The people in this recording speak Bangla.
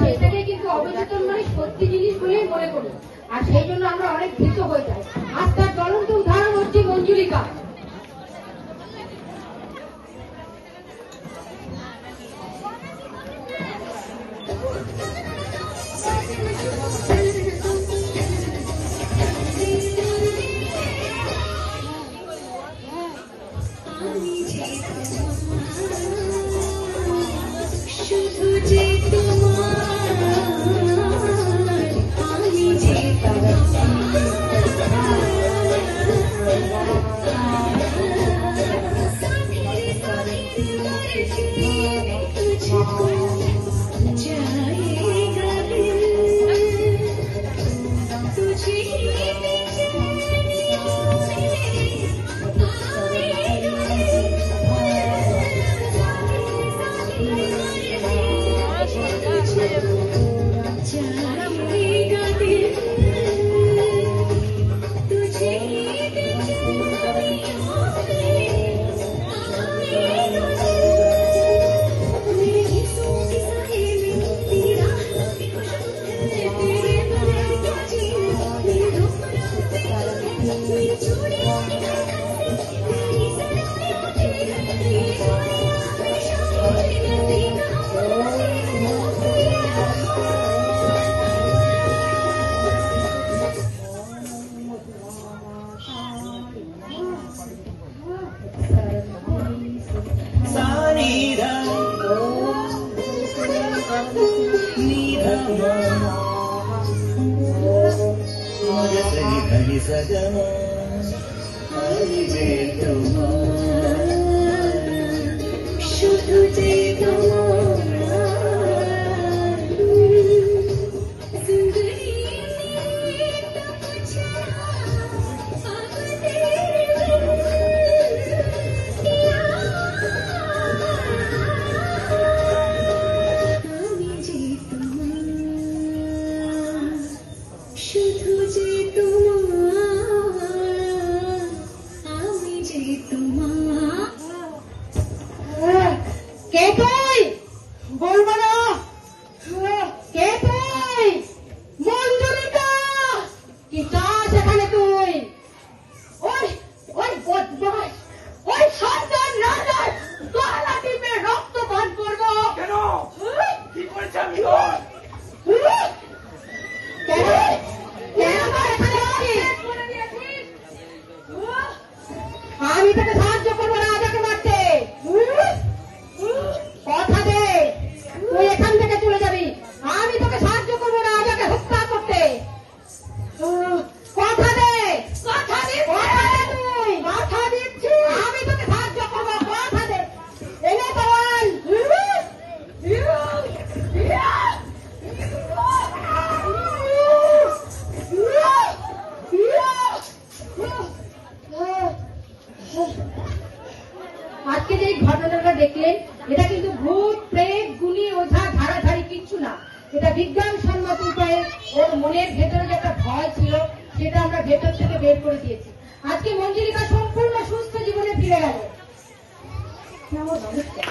সেটাকে কিন্তু অবচেতন মানে সত্যি জিনিস বলেই মনে করি। আর সেই জন্য আমরা অনেক ভীত হয়ে যাই। আর তার জ্বলন্ত উদাহরণ হচ্ছে মঞ্জুলিকা। শুধু तुझे जाएगा సరి ధని సజమా আজকে যে ঘটনাটা দেখলেন, এটা কিন্তু ভূত, প্রেত গুলি ওঝা, ধারাধারি কিচ্ছু না। এটা বিজ্ঞান সম্মত উপায়ে ওর মনের ভেতরে যে একটা ভয় ছিল, সেটা আমরা ভেতর থেকে বের করে দিয়েছি। আজকে মঞ্জুরিকা সম্পূর্ণ সুস্থ জীবনে ফিরে গেল। নমস্কার